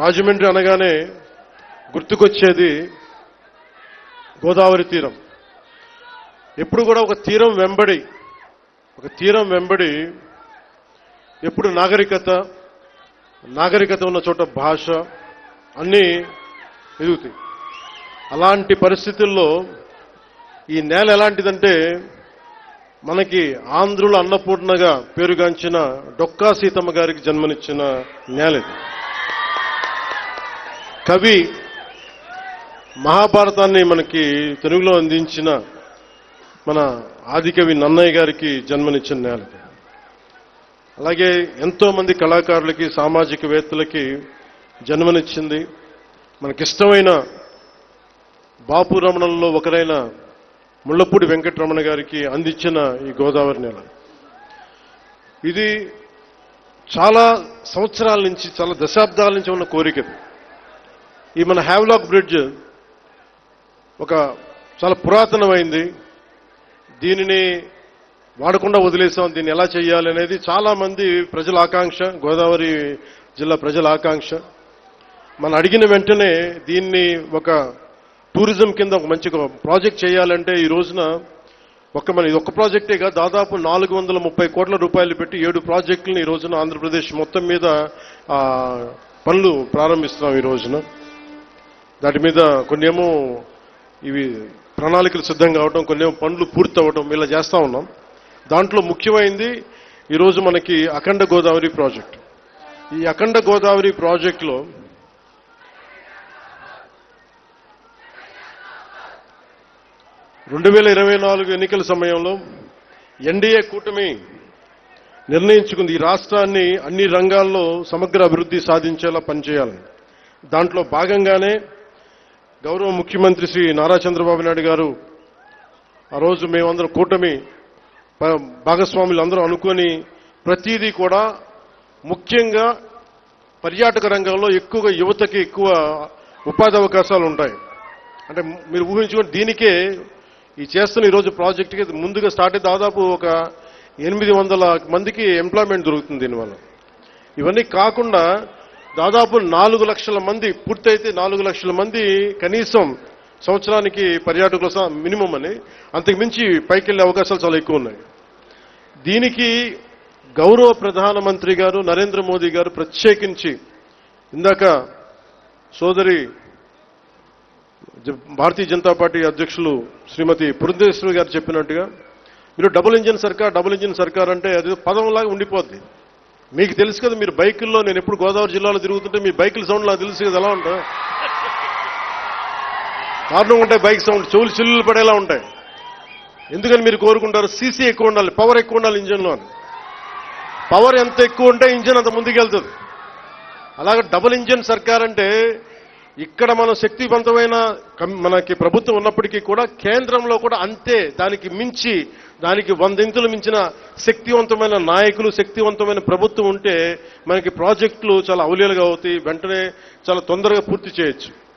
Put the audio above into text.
రాజమండ్రి అనగానే గుర్తుకొచ్చేది గోదావరి తీరం. ఎప్పుడు కూడా ఒక తీరం వెంబడి ఒక తీరం వెంబడి ఎప్పుడు నాగరికత నాగరికత ఉన్న చోట భాష అన్నీ ఎదుగుతాయి. అలాంటి పరిస్థితుల్లో ఈ నేల ఎలాంటిదంటే మనకి ఆంధ్రుల అన్నపూర్ణగా పేరుగాంచిన డొక్కా సీతమ్మ గారికి జన్మనిచ్చిన నేల ఇది. కవి మహాభారతాన్ని మనకి తెలుగులో అందించిన మన ఆదికవి నన్నయ్య గారికి జన్మనిచ్చిన నేల. అలాగే ఎంతో మంది కళాకారులకి సామాజికవేత్తలకి జన్మనిచ్చింది. మనకిష్టమైన బాపు రమణంలో ఒకరైన ముళ్ళపూడి వెంకటరమణ గారికి అందించిన ఈ గోదావరి నేల. ఇది చాలా సంవత్సరాల నుంచి చాలా దశాబ్దాల నుంచి ఉన్న కోరిక ఈ మన హ్యావ్లాక్ బ్రిడ్జ్ ఒక చాలా పురాతనమైంది. దీనిని వాడకుండా వదిలేసాం. దీన్ని ఎలా చేయాలి అనేది చాలామంది ప్రజల ఆకాంక్ష గోదావరి జిల్లా ప్రజల ఆకాంక్ష. మనం అడిగిన వెంటనే దీన్ని ఒక టూరిజం కింద ఒక మంచి ప్రాజెక్ట్ చేయాలంటే ఈ రోజున ఒక మన ఇది ఒక ప్రాజెక్టేగా దాదాపు నాలుగు వందల ముప్పై కోట్ల రూపాయలు పెట్టి ఏడు ప్రాజెక్టులను ఈ రోజున ఆంధ్రప్రదేశ్ మొత్తం మీద పనులు ప్రారంభిస్తున్నాం ఈ రోజున. దాటి మీద కొన్ని ఏమో ఇవి ప్రణాళికలు సిద్ధం కావటం కొన్ని ఏమో పనులు పూర్తి అవ్వటం ఇలా చేస్తూ ఉన్నాం. దాంట్లో ముఖ్యమైంది ఈరోజు మనకి అఖండ గోదావరి ప్రాజెక్ట్. ఈ అఖండ గోదావరి ప్రాజెక్టులో రెండు వేల ఇరవై నాలుగు ఎన్నికల సమయంలో ఎన్డీఏ కూటమి నిర్ణయించుకుంది. ఈ రాష్ట్రాన్ని అన్ని రంగాల్లో సమగ్ర అభివృద్ధి సాధించేలా పనిచేయాలని. దాంట్లో భాగంగానే గౌరవ ముఖ్యమంత్రి శ్రీ నారా చంద్రబాబు నాయుడు గారు ఆ రోజు మేమందరం కూటమి భాగస్వాములు అందరూ అనుకొని ప్రతిదీ కూడా ముఖ్యంగా పర్యాటక రంగంలో ఎక్కువగా యువతకి ఎక్కువ ఉపాధి అవకాశాలు ఉంటాయి. అంటే మీరు ఊహించుకుని దీనికే ఈ చేస్తున్న ఈరోజు ప్రాజెక్ట్కి ముందుగా స్టార్ట్ అయ్యి దాదాపు ఒక ఎనిమిది వందల మందికి ఎంప్లాయ్మెంట్ దొరుకుతుంది దీనివల్ల. ఇవన్నీ కాకుండా దాదాపు నాలుగు లక్షల మంది పూర్తయితే నాలుగు లక్షల మంది కనీసం సంవత్సరానికి పర్యాటకుల మినిమం అని. అంతకు మించి పైకి వెళ్ళే అవకాశాలు చాలా ఎక్కువ ఉన్నాయి. దీనికి గౌరవ ప్రధానమంత్రి గారు నరేంద్ర మోదీ గారు ప్రత్యేకించి ఇందాక సోదరి జ- భారతీయ జనతా పార్టీ అధ్యక్షులు శ్రీమతి పురంధేశ్వరి గారు చెప్పినట్టుగా మీరు double engine sarkar double engine sarkar అంటే అది పదంలాగా ఉండిపోద్ది. మీకు తెలుసు కదా మీరు బైకుల్లో నేను ఎప్పుడు గోదావరి జిల్లాలో తిరుగుతుంటే మీ బైకుల సౌండ్ నాకు తెలుసు కదా ఎలా ఉంటాయి? కారణం ఉంటాయి బైక్ సౌండ్ చెవులు చిల్లులు పడేలా ఉంటాయి. ఎందుకని మీరు కోరుకుంటారు? సీసీ ఎక్కువ ఉండాలి పవర్ ఎక్కువ ఉండాలి ఇంజన్లో అని. పవర్ ఎంత ఎక్కువ ఉంటే ఇంజన్ అంత ముందుకెళ్తుంది. అలాగే డబుల్ ఇంజన్ సర్కార్ అంటే ఇక్కడ మనం శక్తివంతమైన కం- మనకి ప్రభుత్వం ఉన్నప్పటికీ కూడా కేంద్రంలో కూడా అంతే దానికి మించి దానికి వందింతలు మించిన శక్తివంతమైన నాయకులు శక్తివంతమైన ప్రభుత్వం ఉంటే మనకి ప్రాజెక్టులు చాలా అవలీలుగా అవుతాయి వెంటనే చాలా తొందరగా పూర్తి చేయొచ్చు.